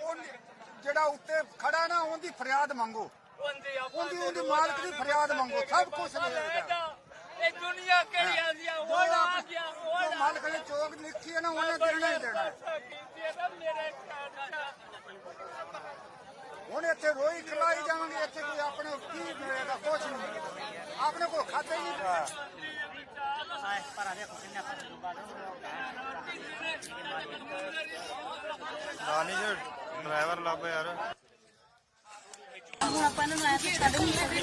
ਉਹ ਜਿਹੜਾ ਉੱਤੇ ਖੜਾ ਨਾ ਉਹਦੀ ਫਰਿਆਦ ਮੰਗੋ ਉਹਦੀ ਉਹਦੀ ਮਾਲਕ ਦੀ ਫਰਿਆਦ ਮੰਗੋ ਸਭ ਕੁਝ ਮਿਲੇਗਾ ਇਹ ਦੁਨੀਆ ਕਿਹੜੀ ਆ ਜੋ ਉਹ ਆ ਗਿਆ ਉਹ ਮਾਲਕ ਨੇ ਚੋਕ ਲਿਖੀ ਹੈ ਨਾ ਉਹਨੇ ਦੇਣਾ ਹੀ ਦੇਣਾ ਮੇਰੇ ਖਾਣਾ ਹੁਣ ਇੱਥੇ ਰੋਈ ਖਲਾਈ ਜਾਵਾਂਗੇ ਇੱਥੇ ਕੋਈ ਆਪਣੇ ਕੀ ਮਿਲੇਗਾ ਕੁਝ ਨਹੀਂ ਆਪਣੇ ਕੋਲ ਖਾਤਾ ਹੀ ਨਹੀਂ ਨਾਨੀ ਜੀ ਡਰਾਈਵਰ ਲੱਭ ਯਾਰ। ਹੁਣ ਆਪਾਂ ਨੂੰ ਮੈਂ ਤੇ ਛੱਡ ਨਹੀਂ ਸਕਦੇ।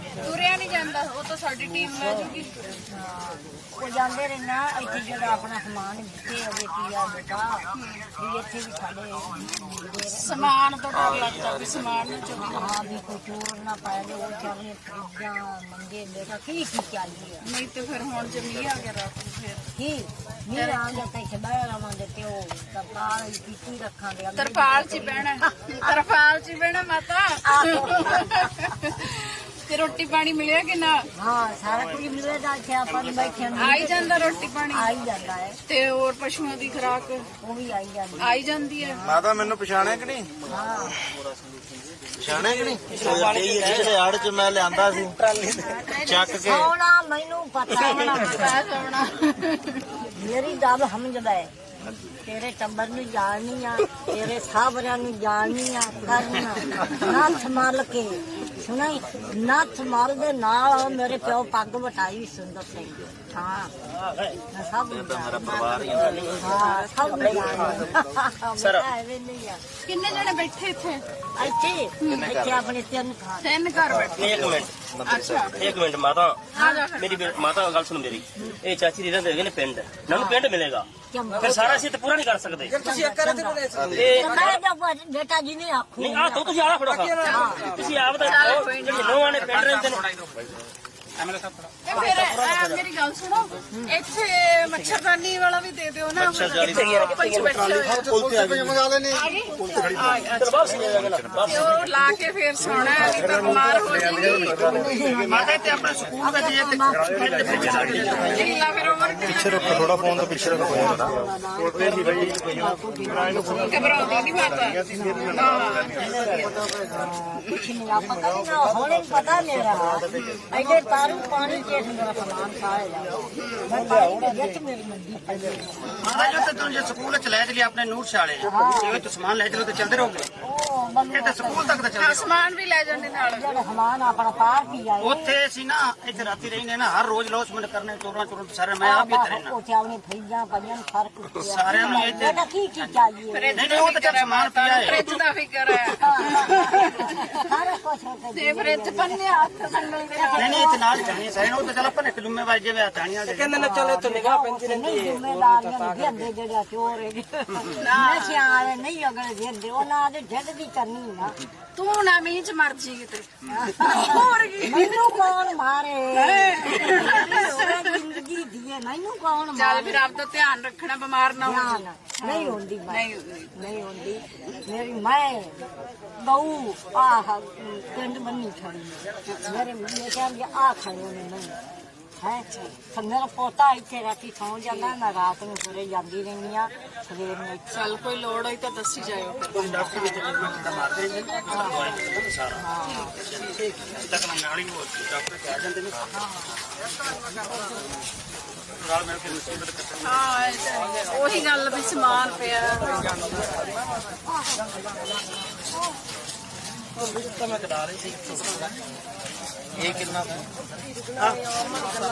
ਤੁਰਿਆ ਨਹੀਂ ਜਾਂਦਾ ਉਹ ਤਾਂ ਸਾਡੀ ਟੀਮ ਲੈ ਜੂਗੀ। ਉਹ ਜਾਂਦੇ ਰਹੇ ਨਾ ਇੱਥੇ ਜਿਹੜਾ ਆਪਣਾ ਸਮਾਨ ਦਿੱਤੇ ਹੋਵੇ ਕੀ ਆ ਬੇਟਾ ਵੀ ਇੱਥੇ ਵੀ ਸਾਡੇ ਸਮਾਨ ਤੋਂ ਡਰ ਲੱਗਦਾ ਵੀ ਸਮਾਨ ਨਾ ਹਾਂ ਵੀ ਕੋਈ ਚੋਰ ਨਾ ਪਾਇਆ ਜੇ ਉਹ ਚਾਹੇ ਖਰੀਦਾਂ ਮੰਗੇ ਬੇਟਾ ਕੀ ਕੀ ਚਾਹੀਏ ਨਹੀਂ ਤੇ ਫਿਰ ਹੁਣ ਜੇ ਮੀਂਹ ਆ ਗਿਆ ਰਾਤ ਨੂੰ ਫਿਰ ਕੀ? ਮੇਰਾ ਆ ਜਾਂਦਾ ਇੱਥੇ ਬਹਿ ਰਵਾਂਗੇ ਤੇ ਉਹ ਤਰਪਾਲ ਕੀਤੀ ਰੱਖਾਂਗੇ ਤਰਪਾਲ 'ਚ ਬਹਿਣਾ ਤਰਪਾਲ 'ਚ ਬਹਿਣਾ ਮਾਤਾ। ਤੇ ਰੋਟੀ ਪਾਣੀ ਮਿਲਿਆ ਕਿ ਨਾ? ਹਾਂ ਸਾਰਾ ਕੁਝ ਮਿਲੇਗਾ ਇੱਥੇ ਆਪਾਂ ਨੂੰ ਬੈਠੇ ਨੂੰ ਆਈ ਜਾਂਦਾ ਰੋਟੀ ਪਾਣੀ? ਆਈ ਜਾਂਦਾ ਹੈ। ਤੇ ਹੋਰ ਪਸ਼ੂਆਂ ਦੀ ਖੁਰਾਕ? ਉਹ ਵੀ ਆਈ ਜਾਂਦਾ ਆਈ ਜਾਂਦੀ ਹੈ? ਮਾਤਾ ਮੈਨੂੰ ਪਛਾਣਿਆ ਕਿ ਨਹੀਂ? ਹਾਂ। ਪਛਾਣਿਆ ਕਿ ਨਹੀਂ? ਜਿਹੜੇ ਆੜ ਚ ਮੈਂ ਲਿਆਂਦਾ ਸੀ। ਚੱਕ ਕੇ। ਸੋਣਾ ਮੈਨੂੰ ਪਤਾ ਹੈ। ਪਤਾ ਸੋਣਾ। ਮੇਰੀ ਗੱਲ ਸਮਝਦਾ ਹੈ। ਤੇਰੇ ਟੱਬਰ ਨੂੰ ਜਾਣਨੀ ਆ ਤੇਰੇ ਸਾਹਬਰਿਆਂ ਨੂੰ ਜਾਣਨੀ ਆ ਕਰਨਾ ਨੱਥ ਮਲ ਕੇ। ਸੁਣਾਈ ਨੱਥ ਮਲ ਦੇ ਨਾਲ ਮੇਰੇ ਪਿਓ ਪੱਗ ਵਟਾਈ ਸੁੰਦਰ ਸਿੰਘ। ਹਾਂ। ਮੈਂ ਸਭ ਨੂੰ ਮੇਰਾ ਪਰਿਵਾਰ ਹੀ ਹਾਂ ਸਭ ਨੂੰ ਜਾਣਦਾ। ਸਰ ਐਵੇਂ ਨਹੀਂ ਆ ਕਿੰਨੇ ਜਣੇ ਬੈਠੇ ਇੱਥੇ? ਇੱਥੇ ਇੱਥੇ ਆਪਣੇ ਤਿੰਨ ਖਾਂ ਤਿੰਨ ਘਰ ਬੈਠੇ। ਇੱਕ ਮਿੰਟ। ਇੱਕ ਮਿੰਟ ਮਾਤਾ ਮੇਰੀ ਬੇ- ਮਾਤਾ ਗੱਲ ਸੁਣ ਮੇਰੀ। ਇਹ ਚਾਚੀ ਦੀ ਰਹਿੰਦੇ ਹੈਗੇ ਨੇ ਪਿੰਡ। ਨਾਨੂੰ ਪਿੰਡ ਮਿਲੇਗਾ। ਫਿਰ ਸਾਰਾ ਅਸੀਂ ਤਾਂ ਪੂਰਾ ਨਹੀਂ ਕਰ ਸਕਦੇ। ਤੁਸੀਂ ਇੱਕ ਤੇ ਮੈਂ ਤਾਂ ਬੇਟਾ ਜੀ ਨੇ ਆਖੂ। ਨਹੀਂ ਆ ਤੂੰ ਤੁਸੀਂ ਆਲਾ ਫੜੋ। ਖਾ ਤੁਸੀਂ ਆਪ ਦਾ ਜਿਹੜੇ ਨੇ ਪਿੰਡ ਰਹਿੰਦੇ ਨੇ। ਤੇ ਫਿਰ ਆ ਮੇਰੀ ਗੱਲ ਸੁਣੋ ਇੱਥੇ ਮੱਛਰਦਾਨੀ ਵਾਲਾ ਵੀ ਦੇ ਦਿਓ ਨਾ ਮੱਛਰਦਾਨੀ ਉਹ ਲਾ ਕੇ ਫੇਰ ਸੋਣਾ ਹੈ, ਨਹੀਂ ਤਾਂ ਬਿਮਾਰ ਹੋ ਜਾਏਗੀ। ਮਾਤਾ ਤੇ ਆਪਣੇ ਸਕੂਲ ਵਿੱਚ ਇਹ ਢਿੱਲਾ ਫਿਰ ਉਮਰ ਪਿੱਛੇ ਰੱਖੋ ਥੋੜਾ ਫੋਨ ਤੋਂ ਪਿੱਛੇ ਰੱਖੋ। ਯਾਰ ਘਬਰਾਉਂਦੀ ਨਹੀਂ ਮਾਤਾ। ਕੁਛ ਨਹੀਂ ਆਪਾਂ ਕਹਿੰਦੇ ਹੁਣ ਹੀ ਪਤਾ ਮੇਰਾ। ਐਡੇ ਤਾਰੂ ਪਾਣੀ ਮੇਰਾ ਸਮਾਨ ਖਾਇਆ ਮੈਂ ਪਾਣੀ ਦੇ ਵਿੱਚ ਮੇਰੀ ਮੰਡੀ ਪਈ ਮਾਤਾ ਜੀ ਤੇ ਤੁਸੀਂ ਸਕੂਲ ਚ ਲੈ ਚਲੀ ਆਪਣੇ ਨੂਰ ਸ਼ਾਲੇ। ਜਿਵੇਂ ਤੁਸੀਂ ਸਮਾਨ ਲੈ ਚਲੋ ਤੇ ਚੱਲਦੇ ਤਾਂ ਸਕੂਲ ਤੱਕ ਤਾਂ ਚੱਲਦੇ ਰਹੋ ਸਮਾਨ ਵੀ ਲੈ ਜਾਂਦੇ ਨਾਲ। ਜਿਹੜਾ ਸਮਾਨ ਆਪਣਾ ਪਾਰ ਪੀ ਆਏ। ਉੱਥੇ ਅਸੀਂ ਨਾ ਇੱਥੇ ਰਾਤੀ ਰਹਿੰਦੇ ਨਾ ਹਰ ਰੋਜ਼ ਲੋਸਮੈਂਟ ਕਰਨੇ ਚੋਰਾਂ ਚੋਰਾਂ ਸਾਰੇ ਮੈਂ ਆਪ ਹੀ ਇੱਥੇ ਰਹਿਣਾ ਉਹ ਚਾਵਣੀ ਫਰੀਜਾਂ ਪਈਆਂ ਨੂੰ ਫ਼ਰਕ ਸਾਰਿਆਂ ਨੂੰ ਇੱਥੇ ਬੇਟਾ ਕੀ ਕੀ ਚਾਹੀਏ? ਨਹੀਂ ਨਹੀਂ ਉਹ ਤਾਂ ਚੱਲ ਸਮਾਨ ਪਿਆ ਹੈ। ਫ੍ਰਿਜ ਦਾ ਫਿਕਰ ਹੈ। ਸਾਰਾ ਕੁਝ ਹੋ ਕੇ ਤੇ ਫ੍ਰਿਜ ਪੰਨੇ ਹੱਥ ਸੰਗਲ ਦੇ ਨਾਲ ਨਹੀਂ ਨਹੀਂ ਇੱਥੇ ਨਾਲ ਹੀ ਜਾਣੀ ਸਾਰੇ ਉਹ ਤਾਂ ਚੱਲ ਆਪਾਂ ਨੇ ਇੱਕ ਜ਼ਿੰਮੇਵਾਰੀ ਜਿਵੇਂ ਹਟਾਣੀਆਂ ਦੇ ਕਹਿੰਦੇ ਨੇ ਚਲੋ ਇੱਥੇ ਨਿਗਾਹ ਪੈਂਦੀ ਨਹੀਂ ਜ਼ਿੰਮੇਦਾਰੀਆਂ ਨੂੰ ਦਿੰਦੇ ਜਿਹੜਾ ਚੋਰ ਨਹੀਂ ਅਗਲੇ ਦਿੰਦੇ। ਉਹਨਾਂ ਦੇ ਢਿੱਡ ਦੀ ਕਰਨੀ ਨਾ ਤੂੰ ਨਾ ਮੀਂਹ ਚ ਮਰ ਜੀ ਕਿਤੇ। ਹੋਰ ਕੀ? ਮੈਨੂੰ ਕੌਣ ਮਾਰੇ? ਮੇਰੀ ਜ਼ਿੰਦਗੀ ਦੀਏ ਮੈਨੂੰ ਕੌਣ ਚੱਲ ਮਾਰੇ? ਫਿਰ ਆਪ ਦਾ ਧਿਆਨ ਰੱਖਣਾ ਬਿਮਾਰ ਨਾ ਹੋ ਨਾ, ਜੀ ਨਾ, ਨਹੀਂ ਹੁੰਦੀ ਮੈਂ। ਨਹੀਂ ਹੁੰਦੀ। ਨਹੀਂ ਹੁੰਦੀ। ਮੇਰੀ ਮੈਂ ਬਹੂ ਆਹ ਪਿੰਡ ਬੰਨੀ ਖੜੀ ਮੇਰੇ ਮੇਰੇ ਕਹਿੰਦੇ ਆ ਖੜੇ ਨੇ ਨਹੀਂ ਹੈ ਮੇਰਾ ਪੋਤਾ ਇੱਥੇ ਰਾਤੀ ਸੌਂ ਜਾਂਦਾ ਮੈਂ ਰਾਤ ਨੂੰ ਸਵੇਰੇ ਜਾਂਦੀ ਰਹਿੰਦੀ ਆ ਸਵੇਰ ਨੂੰ ਇੱਥੇ। ਚੱਲ ਕੋਈ ਲੋੜ ਹੋਈ ਤਾਂ ਦੱਸੀ ਜਾਇਓ ਫਿਰ। ਡਾਕਟਰ ਵੀ ਤੇ ਜਿੰਨਾ ਮਾਰਦੇ ਨੇ ਸਾਰਾ ਤੱਕ ਨਾਲ ਹੀ ਉਹ ਡਾਕਟਰ ਕਹਿ ਜਾਂਦੇ ਨੇ। ਨਾਲ ਮਿਲ ਕੇ ਮੁਸੀਬਤ ਕੱਟਣੀ ਹਾਂ ਹੈ। ਉਹੀ ਗੱਲ ਵੀ ਸਮਾਨ ਪਿਆ। ਇਹ ਕਿੰਨਾ ਹਾਂ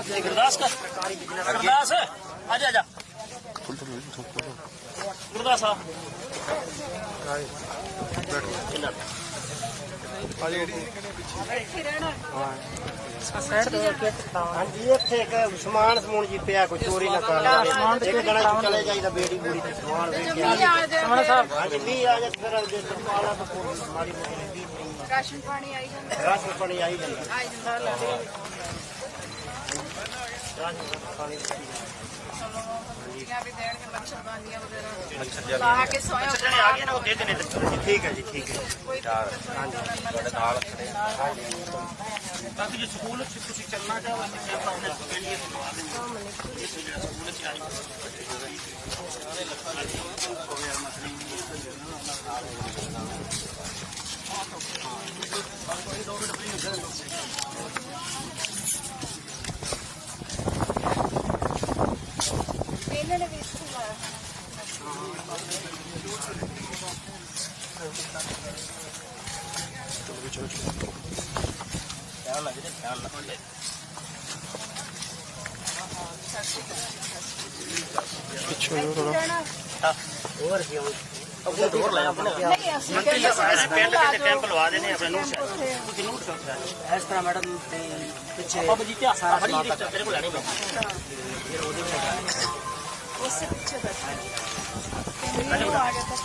ਇਹ ਗੁਰਦਾਸ ਦਾ ਗੁਰਦਾਸ ਆ ਜਾ ਆ ਜਾ ਗੁਰਦਾਸ ਆ ਕਿੰਨਾ ਹਾਂਜੀ ਇੱਥੇ ਇੱਕ ਸਮਾਨ ਸਮੂਨ ਜੀ ਪਿਆ ਕੋਈ ਚੋਰੀ ਨਾ ਕਰ ਲਵੇ ਇੱਕ ਜਣਾ ਚ ਚਲੇ ਜਾਈਦਾ ਬੇੜੀ ਬੂੜੀ ਤੇ ਸਮਾਨ ਵੇਚ ਕੇ ਆ ਜਾਏ ਹਾਂਜੀ ਵੀ ਆ ਜਾ ਫਿਰ ਜੇ ਤਰਪਾਲਾ ਤਾਂ ਕੋਈ ਮਾੜੀ ਮੋਟੀ ਰਾਸ਼ਨ ਪਾਣੀ ਆਈ ਜਾਂਦਾ। ਰਾਸ਼ਨ ਪਾਣੀ ਆਈ ਜਾਂਦਾ ਆਈ ਜਾਂਦਾ। ਰੋਟੀਆਂ ਵੀ ਦੇਣਗੇ ਮੱਛਰਦਾਨੀਆਂ ਵਗੈਰਾ। ਲਾ ਕੇ ਸੋਇਆ ਜਿਹੜੇ ਆ ਗਏ ਨਾ ਉਹ ਦੇ ਦੇਣੇ ਤੇ ਠੀਕ ਹੈ ਜੀ ਠੀਕ ਹੈ। ਕੋਈ ਤੁਹਾਡੇ ਨਾਲ ਬਾਕੀ ਜੇ ਸਕੂਲ ਚ ਤੁਸੀਂ ਚੱਲਣਾ ਚਾਹੋ ਅਸੀਂ ਆਪਣੇ ਸਕੂਲ ਲਈ ਇਸ ਜਿਹੜਾ ਸਕੂਲ ਚ ਆਈ ਖਿਆਲ ਲੱਗ ਜੇ ਖਿਆਲ ਲੱਗ ਜੇ ਹੋਰ ਕੀ ਹੋਊ? ਹੋਰ ਲੈ ਆਪਣੇ ਨਹੀਂ ਅਸੀਂ ਪਿੰਡ ਦੇ ਕੈਂਪ ਲਵਾ ਦੇਣੇ ਆਪਣੇ ਨੂੰ ਤੁਸੀਂ ਨੂੰ ਸਕਦਾ ਇਸ ਤਰ੍ਹਾਂ ਮੈਡਮ ਤੇ ਪਿੱਛੇ ਆਪਾਂ ਬਜੀਤੇ ਸਾਰਾ ਸਮਾਨ ਤੇਰੇ ਕੋਲ ਲੈਣੀ ਮੈਂ ਉਸੇ ਪਿੱਛੇ ਬੈਠੇ ਮੈਨੂੰ ਆ ਗਿਆ ਤਾਂ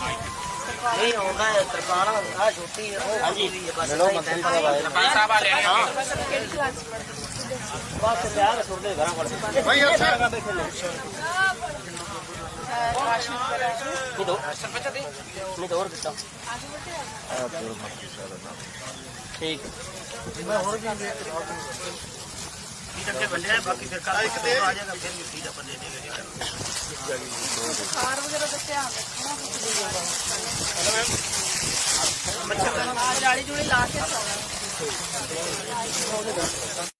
ਨਹੀਂ ਆਉਂਦਾ ਹੈ ਤਰਪਾਣਾ ਆ ਛੋਟੀ ਉਹ ਹਾਂਜੀ। ਬਸ ਮਿਲੋ ਮੰਤਰੀ ਸਾਹਿਬ ਆ ਲੈਣੇ ਹਾਂ। ਬਸ ਪਿਆਰ ਸੁਣਦੇ ਘਰਾਂ ਕੋਲ ਭਾਈ ਦੋ ਦੇ ਨਹੀਂ ਦੋ ਹੋਰ। ਠੀਕ। ਠੀਕ ਅੱਗੇ ਬੰਦੇ ਆ ਬਾਕੀ ਫਿਰ ਕੱਲ ਇੱਕ ਦੇ ਆ ਜਾਏਗਾ ਫਿਰ ਵੀ ਠੀਕ ਆ ਬੰਦੇ ਦੇ ਖਾਰ ਵਗੈਰਾ ਦਾ ਧਿਆਨ ਰੱਖਣਾ ਆ ਜਾਲੀ ਜੁਲੀ ਲਾ ਕੇ ਸੌਣਾ ਚੁੱਪ ਕਰ ਇੱਕ ਮਿੰਟ ਚੱਲ ਬੰਨ ਦਾ ਹੀ ਹੁਣ ਸਾਰਿਆਂ ਨੇ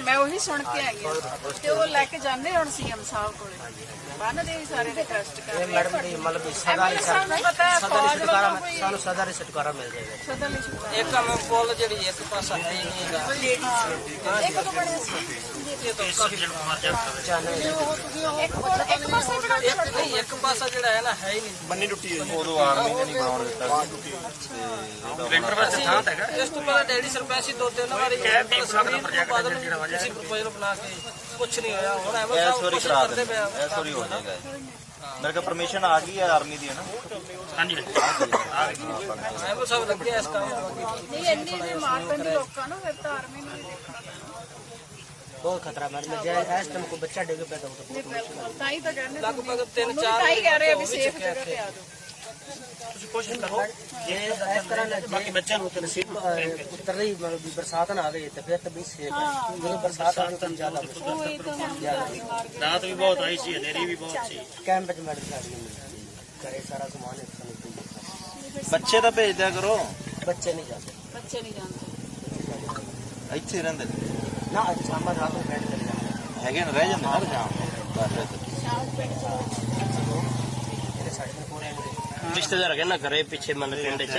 ਮੈਂ ਉਹੀ ਸੁਣ ਕੇ ਆਈ ਹਾਂ ਤੇ ਉਹ ਲੈ ਕੇ ਜਾਂਦੇ ਹੁਣ ਸੀਐਮ ਸਾਹਿਬ ਕੋਲੇ ਬੰਨ ਦੇ ਸਾਰੇ ਨੇ ਕਰ ਮੈਡਮ ਦੀ ਮਤਲਬ ਸਦਾ ਐਮਐਲਏ ਸਦਾ ਛੁਟਕਾਰਾ ਸਾਨੂੰ ਸਦਾ ਦੀ ਛੁਟਕਾਰਾ ਮਿਲ ਜਾਏਗਾ ਸਦਾ ਲਈ ਛੁਟਕਾਰਾ ਇੱਕ ਕੰਮ ਕੋਲ ਜਿਹੜੀ ਇੱਕ ਪਾਸਾ ਹੈ ਹੀ ਨਹੀਂਗਾ ਇੱਕ ਤੋਂ ਬੜੇ ਸੀ। ਇਹ ਤਾਂ ਕਾਫੀ ਕੁਮਾਰ ਜੱਟ ਚਾਨਣ ਇੱਕ ਕੋਲ ਇੱਕ ਪਾਸੇ ਬੜਾ ਇੱਕ ਨਹੀਂ ਇੱਕ ਪਾਸਾ ਜਿਹੜਾ ਹੈ ਨਾ ਹੈ ਹੀ ਨਹੀਂ ਉਦੋਂ ਆਰਮੀ ਨੇ ਨਹੀਂ ਬਣਾਉਣ ਦਿੱਤਾ ਸੀ ਲੈਂਟਰ ਵਾਸਤੇ ਥਾਂ ਤਾਂ ਹੈਗਾ ਇਸ ਤੋਂ ਪਹਿਲਾਂ ਡੈਡੀ ਸਰਪੰਚ ਸੀ ਦੋ ਤਿੰਨ ਵਾਰੀ ਕਹਿ ਵੀ ਬਲਾਕ ਦਾ project ਬਾਦਲ ਜਿਹੜਾ ਵਜ੍ਹਾ ਕਿਸੇ ਪ੍ਰਪੋਜ਼ਲ ਬਣਾ ਕੇ ਕੁਝ ਨਹੀਂ ਹੋਇਆ ਹੁਣ ਐਵੇਂ ਇਸ ਸਾਹਿਬ ਵਾਰੀ ਕੋਸ਼ਿਸ਼ ਕਰਾ ਕਰਦੇ ਦਿੰਦੇ ਪਏ ਆ। ਇਸ ਵਾਰੀ ਹੋ ਜਾਏਗਾ ਇਹ। ਮੇਰੇ ਕੋਲ ਪਰਮਿਸ਼ਨ ਆ ਗਈ ਹੈ ਆਰਮੀ ਦੀ ਹੈ ਨਾ ਹਾਂਜੀ ਐਵੇਂ ਸਭ ਲੱਗਿਆ ਇਸ ਕੰਮ ਨੂੰ। ਨਹੀਂ, ਇੰਨੀ ਵੀ ਮਾਰ ਪੈਂਦੀ ਲੋਕਾਂ ਨੂੰ, ਫਿਰ ਤਾਂ ਆਰਮੀ ਨੂੰ ਵੀ ਦੇਖਣਾ ਪੈਣਾ ਬਹੁਤ ਖਤਰਾ ਮੈਡਮ ਜੇ ਇਸ ਟਾਈਮ ਕੋਈ ਬੱਚਾ ਡਿੱਗ ਪਿਆ ਤਾਂ ਉਹ ਤਾਂ ਤਾਂ ਹੀ ਤਾਂ ਕਹਿੰਦੇ ਲਗਭਗ ਤਿੰਨ ਉਹਨੂੰ ਚਾਰ ਤਾਂ ਹੀ ਕਹਿ ਰਹੇ ਆ ਵੀ ਉਹ ਵੀ ਸੇਫ ਜਗ੍ਹਾ ਤੇ ਆ ਜਾਓ। ਤੁਸੀਂ ਕੋਸ਼ਿਸ਼ ਕਰੋ। ਜੇ ਇਸ ਤਰ੍ਹਾਂ ਨਾਲ ਬਾਕੀ ਬੱਚਿਆਂ ਨੂੰ ਤੇ ਨਸੀਬ ਉਤਰ ਰਹੀ ਬਰਸਾਤ ਨਾ ਆ ਗਈ ਤਾਂ ਫਿਰ ਤਾਂ ਵੀ ਸੇਫ ਹੈ। ਜਦੋਂ ਬਰਸਾਤ ਆ। ਗਈ ਤਾਂ ਜ਼ਿਆਦਾ ਰਾਤ ਵੀ ਬਹੁਤ ਆਈ ਸੀ ਹਨੇਰੀ ਵੀ ਬਹੁਤ ਸੀ। ਕੈਂਪ ਵਿੱਚ ਮੈਡਮ ਸਾਡੀ ਕਰੇ ਸਾਰਾ ਸਮਾਨ ਇੱਕ ਸਾਨੂੰ ਕੋਈ ਬੱਚੇ ਤਾਂ ਭੇਜ ਦਿਆ ਕਰੋ। ਬੱਚੇ ਨਹੀਂ ਜਾਂਦੇ। ਬੱਚੇ ਨਹੀਂ ਜਾਣਦੇ ਇੱਥੇ ਰਹਿੰਦੇ ਨੇ। ਨਾ ਅੱਜ ਸ਼ਾਮਾਂ ਰਾਤ ਨੂੰ ਬੈਠ ਚਲੇ ਜਾਂਦੇ ਹੈਗੇ ਨੇ ਰਹਿ ਜਾਂਦੇ ਹਰ ਸ਼ਾਮ ਜਿਹੜੇ ਸਾਡੇ ਕੋਲ ਪੂਰੇ ਨੇ ਰਿਸ਼ਤੇਦਾਰ ਹੈਗੇ ਨਾ ਘਰੇ ਪਿੱਛੇ ਮਨ ਪਿੰਡ ਚ।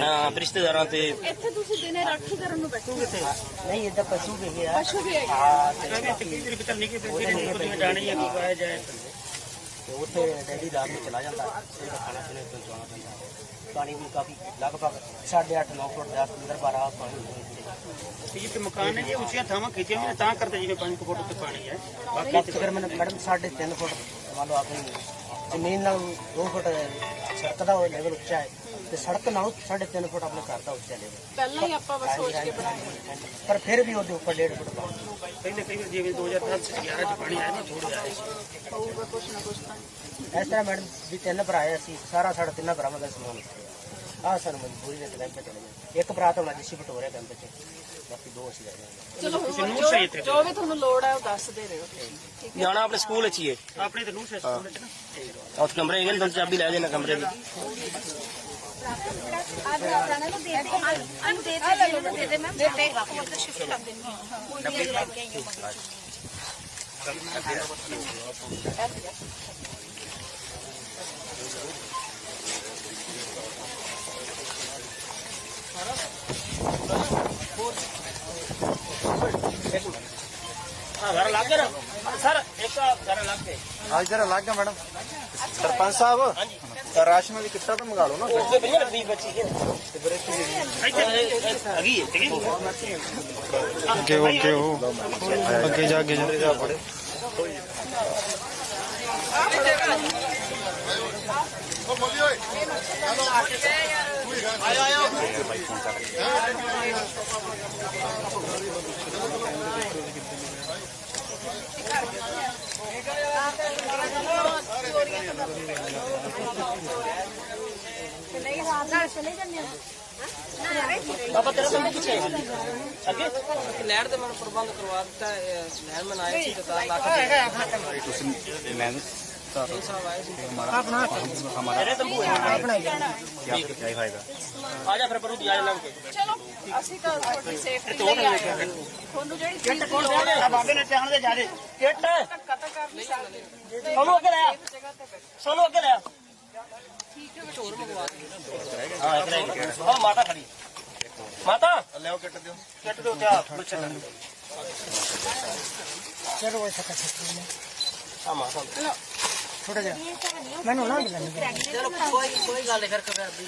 ਹਾਂ ਰਿਸ਼ਤੇਦਾਰਾਂ ਤੇ ਇੱਥੇ ਤੁਸੀਂ ਦਿਨੇ ਰਾਖੀ ਕਰਨ ਨੂੰ ਬੈਠੋਗੇ? ਤੇ ਨਹੀਂ ਇੱਦਾਂ ਪਸ਼ੂ ਵੀ ਹੈ ਪਸ਼ੂ ਵੀ ਹੈਗੇ ਹਾਂ ਤੇ ਚੱਲਣੀ ਕਿ ਫਿਰ ਜਾਣੀ ਹੈ ਕਿ ਪਾਇਆ ਜਾਏ। ਉੱਥੇ ਡੈਡੀ ਰਾਤ ਨੂੰ ਚਲਾ ਜਾਂਦਾ ਉਹਦਾ ਖਾਣਾ ਪੀਣਾ ਪਹੁੰਚਾਉਣਾ ਪੈਂਦਾ ਪਾਣੀ ਵੀ ਕਾਫੀ ਲਗਭਗ 8.5 9 ਫੁੱਟ ਦਾ ਅੰਦਰ 12 ਪਾਣੀ ਇਹ ਤੇ ਮਕਾਨ ਨੇ ਜੀ ਉੱਚੀਆਂ ਥਾਵਾਂ ਖਿੱਚੀਆਂ ਹੋਈਆਂ ਤਾਂ ਕਰਦੇ ਜਿਵੇਂ 5 ਫੁੱਟ ਤੇ ਪਾਣੀ ਹੈ। ਬਾਕੀ ਤਕਰੀਬਨ ਮੈਡਮ 3.5 ਫੁੱਟ ਮੰਨ ਲਓ ਆਪਣੀ ਜ਼ਮੀਨ ਨਾਲ 2 ਫੁੱਟ ਸੜਕ ਦਾ ਲੈਵਲ ਉੱਚਾ ਹੈ। ਤੇ ਸੜਕ ਨਾਲੋਂ 3.5 ਫੁੱਟ ਆਪਣੇ ਘਰ ਦਾ ਉੱਚਾ ਲੈਵਲ। ਪਹਿਲਾਂ ਹੀ ਆਪਾਂ ਬਸ ਸੋਚ ਕੇ ਬਣਾਏ ਪਰ ਫਿਰ ਵੀ ਉਹਦੇ ਉੱਪਰ 1.5 ਫੁੱਟ ਪਾਣੀ। ਪਹਿਲੇ ਕਈ ਵਾਰ ਜਿਵੇਂ 2010 ਚ 11 ਚ ਪਾਣੀ ਆਇਆ ਨਾ ਥੋੜਾ ਆਇਆ ਸੀ। ਹੋਊਗਾ ਕੁਛ ਨਾ ਕੁਛ ਤਾਂ। ਇਸ ਤਰ੍ਹਾਂ ਮੈਡਮ ਵੀ ਤਿੰਨ ਭਰਾ ਆਏ ਅਸੀਂ ਸਾਰਾ ਸਾਡਾ ਤਿੰਨਾਂ ਭਰਾਵਾਂ ਦਾ ਸਮਾਨ ਆ। ਸਾਨੂੰ ਮਜਬੂਰੀ ਨੇ ਕੈਂਪ ਤੇ ਚਲੇ ਗਏ। ਇੱਕ ਭਰਾ ਤਾਂ ਹੁਣ ਜਿਸੀ ਬਟੋਰਿਆ ਕੈਂਪ ਚ। ਬਾਕੀ ਦੋ ਅਸੀਂ ਰਹਿ ਗਏ। ਚਲੋ ਜੋ- ਵੀ ਤੁਹਾਨੂੰ ਲੋੜ ਹੈ ਉਹ ਦੱਸ ਦੇ ਰਹੇ ਹੋ ਠੀਕ ਹੈ। ਜਾਣਾ ਆਪਣੇ ਸਕੂਲ ਵਿੱਚ ਹੀ ਹੈ। ਆਪਣੇ ਤੇ ਨੂੰ ਸਕੂਲ ਵਿੱਚ ਨਾ। ਉੱਥੇ ਕਮਰੇ ਹੈਗੇ ਨੇ ਤੁਹਾਨੂੰ ਚਾਬੀ ਲੈ ਜਾਣਾ ਕਮਰੇ ਦੀ। ਹਾਂ ਘਰ ਲੱਗ ਸਰ ਇੱਕ ਘਰ ਲੱਗ ਗਿਆ ਅੱਜ ਜਰਾ ਲੱਗ ਗਿਆ ਮੈਡਮ ਸਰਪੰਚ ਸਾਹਿਬ ਰਾਸ਼ਨ ਵਾਲੀ ਕਿੱਟਾ ਤਾਂ ਮੰਗਾ ਲਓ ਨਾ ਉੱਥੇ ਪਈਆਂ ਲੱਗੀ ਬੱਚੀ ਹੈ ਇੱਥੇ ਹੈਗੀ ਹੈ ਠੀਕ ਹੈ ਅੱਗੇ ਹੋ। ਅੱਗੇ ਹੋ ਅੱਗੇ ਜਾ। ਅੱਗੇ ਜਾ ਬਾਬਾ ਤੇਰਾ ਬੰਦਾ ਕਿੱਥੇ ਹੈ ਅੱਗੇ? ਲੈਣ ਦੇ ਮੈਨੂੰ ਪ੍ਰਬੰਧ ਕਰਵਾ ਦਿੱਤਾ ਹੈ। ਲੈਣ ਮੈਂ ਆਇਆ ਸੀ ਤਾਂ ਲੱਖ ਤੇਰੇ ਤੰਬੂ ਹੈ। ਆਪਣਾ ਆ ਜਾ ਫਿਰ ਪਰੂ ਦੀ ਆ ਜਾ ਲੰਘ ਕੇ ਚਲੋ ਅਸੀਂ ਤਾਂ ਤੁਹਾਡੀ ਸੇਫਟੀ ਲਈ ਆਏ ਹਾਂ। ਤੁਹਾਨੂੰ ਜਿਹੜੀ ਦੀ ਲੋੜ ਹੈ ਆ ਬਾਬੇ ਨੇ ਧਿਆਨ ਦੇ ਜਾ ਰਹੇ। ਕਿੱਟ ਧੱਕਾ ਤਾਂ ਕਰ ਨਹੀਂ ਸਕਦੇ। ਸੋਨੂੰ ਅੱਗੇ ਲੈ ਆ। ਸੋਨੂੰ ਅੱਗੇ ਲੈ ਆ ਹਾਂ ਹਾਂ ਮਾਤਾ ਖੜੀ ਮਾਤਾ ਲਿਆਓ ਕਿੱਟ ਦਿਓ ਕਿੱਟ ਦੇ ਉੱਤੇ ਆ ਪੁੱਛ ਚਲੋ ਐਸਾ ਕਰ ਸਕਦੇ ਨੇ ਆ ਮਾਤਾ ਥੋੜਾ ਜਿਹਾ ਮੈਨੂੰ ਨਾ ਮਿਲਣ ਚਲੋ। ਕੋਈ ਕੋਈ ਗੱਲ ਫਿਰ ਕਰ ਦੀ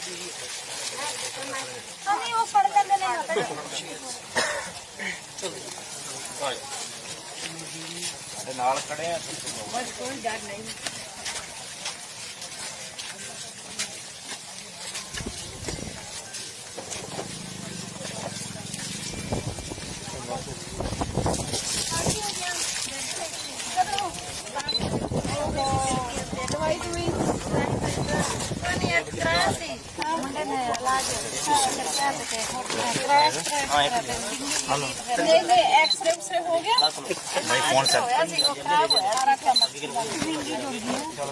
ਅਸੀਂ ਉਹ ਫੜ ਲੈਂਦੇ ਨੇ ਨਾ ਸਾਡੇ ਨਾਲ ਖੜੇ ਆ ਬਸ ਕੋਈ ਡਰ ਨਹੀਂ ਦਵਾਈ ਦਵਾਈ ਨਹੀਂ ਇੱਕ ਕਰਾ ਸੀ ਮੁੰਡੇ ਨੇ ਇਲਾਜ ਐਕਸਰੇ ਉਕਸਰੇ ਹੋ ਗਿਆ ਭਾਈ ਫੋਨ ਸੈੱਟ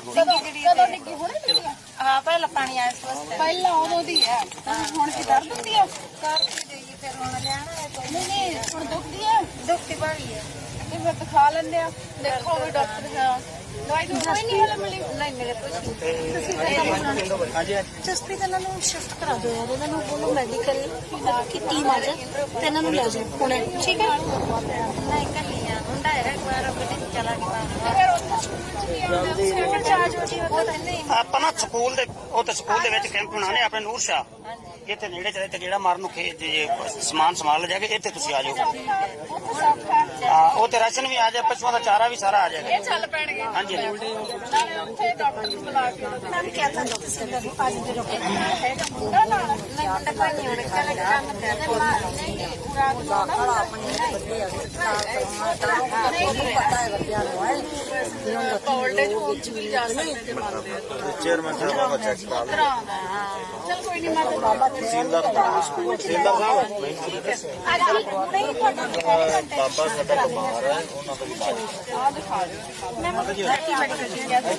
ਕਦੋਂ ਕਦੋਂ ਡਿੱਗੀ ਹੁਣ ਡਿੱਗੀ ਹਾਂ ਪਹਿਲਾਂ ਪਾਣੀ ਆਇਆ ਸੀ ਵਾਸਤੇ ਪਹਿਲਾਂ ਉਦੋਂ ਦੀ ਹੈ ਹੁਣ ਕੀ ਦਰਦ ਹੁੰਦੀ ਹੈ ਦਰਦ ਦੀ ਫਿਰ ਹੁਣ ਲੈਣਾ ਹੈ ਨਹੀਂ ਨਹੀਂ ਹੁਣ ਦੁਖਦੀ ਆ ਦੁਖਦੀ ਬੜੀ ਹੈ ਇਹ ਫਿਰ ਦਿਖਾ ਲੈਂਦੇ ਆ ਦੇਖੋ ਵੀ ਡਾਕਟਰ ਹੈ ਜਸਪ੍ਰੀਤ ਇਹਨਾਂ ਨੂੰ ਸ਼ਿਫਟ ਕਰਾ ਦਿਓ ਯਾਰ ਇਹਨਾਂ ਨੂੰ ਬੋਲੋ ਮੈਡੀਕਲ ਕੀ ਟੀਮ ਆ ਜਾ ਤੇ ਇਹਨਾਂ ਨੂੰ ਲੈ ਜਾਓ ਹੁਣੇ ਠੀਕ ਹੈ ਨਹੀਂ ਕੱਲੀ ਆ ਹੁੰਦਾ ਹੈ ਇੱਕ ਵਾਰ ਗੱਡੀ ਚਲਾ ਗਿਆ ਸਕੂਲ ਆਪਾਂ ਨਾ ਸਕੂਲ ਦੇ ਉਹ ਤੇ ਸਕੂਲ ਦੇ ਵਿੱਚ ਕੈਂਪ ਬਣਾਣੇ ਆਪਣੇ ਨੂਰ ਸ਼ਾਹ। ਇੱਥੇ ਨੇੜੇ ਚਲੇ ਤੇ ਜਿਹੜਾ ਮਾਰਨ ਨੂੰ ਖੇ ਜੇ ਸਮਾਨ ਸੰਭਾਲ ਜਾਗੇ ਇੱਥੇ ਤੁਸੀਂ ਆ ਜਾਓ ਹਾਂ ਉਹ ਤੇ ਰਾਸ਼ਨ ਵੀ ਆ ਜਾਏ ਪਸ਼ੂਆਂ ਦਾ ਚਾਰਾ ਵੀ ਸਾਰਾ ਆ ਜਾਏਗਾ। ਇਹ ਚੱਲ ਪੈਣਗੇ। ਹਾਂਜੀ ਉੱਥੇ ਡਾਕਟਰ ਨੂੰ ਬੁਲਾ ਕੇ ਮੈਂ ਵੀ ਕਹਿਤਾ ਡਾਕਟਰ ਨੂੰ ਅੱਜ ਦੇ ਹੈਗਾ ਮੁੰਡਾ ਨਾਲ। ਨਹੀਂ ਮੁੰਡਾ ਕੋਈ ਨਹੀਂ ਉਹਨੇ ਚਲੇ ਕੰਮ ਤੇ ਨਹੀਂ ਪੂਰਾ ਆਪਣੀ ਨਹੀਂ ਪਤਾ ਹੈ ਬੱਦਿਆਂ ਨੂੰ ਹੈ। ਕੋਲਡ ਹੋਮ ਚ ਵੀ ਜਾ ਸਕਦੇ ਆ ਚੇਅਰਮੈਨ ਸਾਹਿਬ ਬਾਬਾ ਚੈੱਕ ਕਰਾ ਲਓ ਚਲ ਕੋਈ ਨਹੀਂ ਮੈਂ ਤਾਂ ਬਾਬਾ ਤਹਿਸੀਲਦਾਰ ਤਹਿਸੀਲਦਾਰ ਸਾਹਿਬ ਨਹੀਂ ਤੁਹਾਡਾ ਬਾਬਾ ਸਾਡਾ ਬਿਮਾਰ ਹੈ ਉਹਨਾਂ ਦਾ ਵੀ ਇਲਾਜ